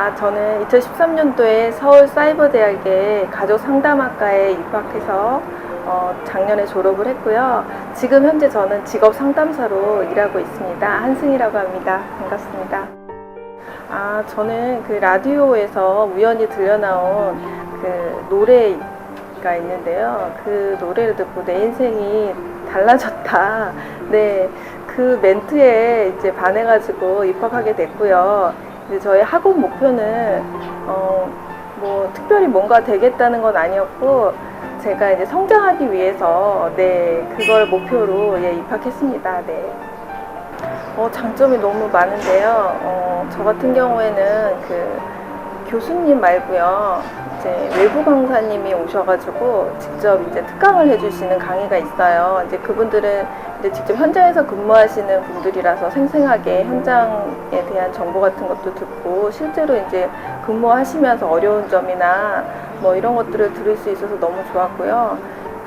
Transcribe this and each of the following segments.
아, 저는 2013년도에 서울 사이버대학에 가족상담학과에 입학해서 어, 작년에 졸업을 했고요. 지금 현재 저는 직업 상담사로 일하고 있습니다. 한승이라고 합니다. 반갑습니다. 아, 저는 그 라디오에서 우연히 들려나온 그 노래가 있는데요. 그 노래를 듣고 내 인생이 달라졌다. 네. 그 멘트에 이제 반해가지고 입학하게 됐고요. 이제 저희 학업 목표는, 어, 뭐, 특별히 뭔가 되겠다는 건 아니었고, 제가 이제 성장하기 위해서, 네, 그걸 목표로, 예, 입학했습니다. 네. 어, 장점이 너무 많은데요. 어, 저 같은 경우에는 그 교수님 말고요. 이제 외부 강사님이 오셔가지고 직접 이제 특강을 해주시는 강의가 있어요. 이제 그분들은 이제 직접 현장에서 근무하시는 분들이라서 생생하게 현장에 대한 정보 같은 것도 듣고 실제로 이제 근무하시면서 어려운 점이나 뭐 이런 것들을 들을 수 있어서 너무 좋았고요.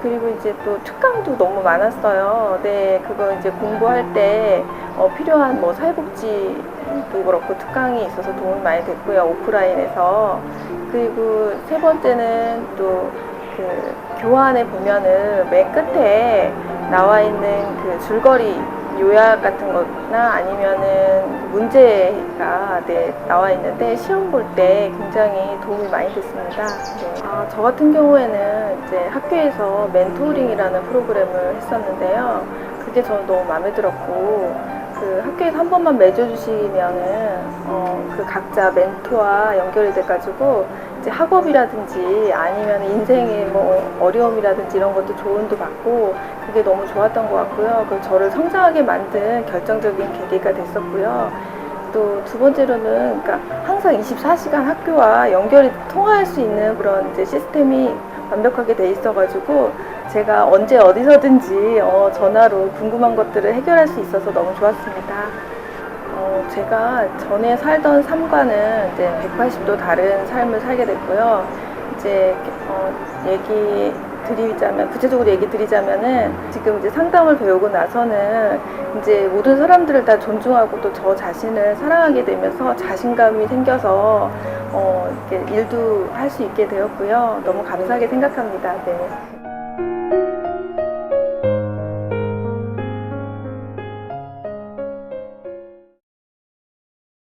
그리고 이제 또 특강도 너무 많았어요. 네, 그거 이제 공부할 때 어, 필요한 뭐 사회복지도 그렇고 특강이 있어서 도움이 많이 됐고요. 오프라인에서. 그리고 세 번째는 또 그 교환에 보면은 맨 끝에 나와 있는 그 줄거리 요약 같은 거나 아니면은 문제가 네, 나와 있는데 시험 볼 때 굉장히 도움이 많이 됐습니다. 네. 아, 저 같은 경우에는 이제 학교에서 멘토링이라는 프로그램을 했었는데요. 그게 저는 너무 마음에 들었고 그 학교에서 한 번만 맺어주시면은 어, 그 각자 멘토와 연결이 돼가지고 이제 학업이라든지 아니면 인생의 뭐 어려움이라든지 이런 것도 조언도 받고 그게 너무 좋았던 것 같고요. 그 저를 성장하게 만든 결정적인 계기가 됐었고요. 또 두 번째로는 그러니까 항상 24시간 학교와 연결이 통화할 수 있는 그런 이제 시스템이 완벽하게 돼 있어가지고 제가 언제 어디서든지 어, 전화로 궁금한 것들을 해결할 수 있어서 너무 좋았습니다. 어, 제가 전에 살던 삶과는 이제 180도 다른 삶을 살게 됐고요. 이제 어, 얘기 드리자면 구체적으로 얘기 드리자면은 지금 이제 상담을 배우고 나서는 이제 모든 사람들을 다 존중하고 또 저 자신을 사랑하게 되면서 자신감이 생겨서 어, 이렇게 일도 할 수 있게 되었고요. 너무 감사하게 생각합니다. 네.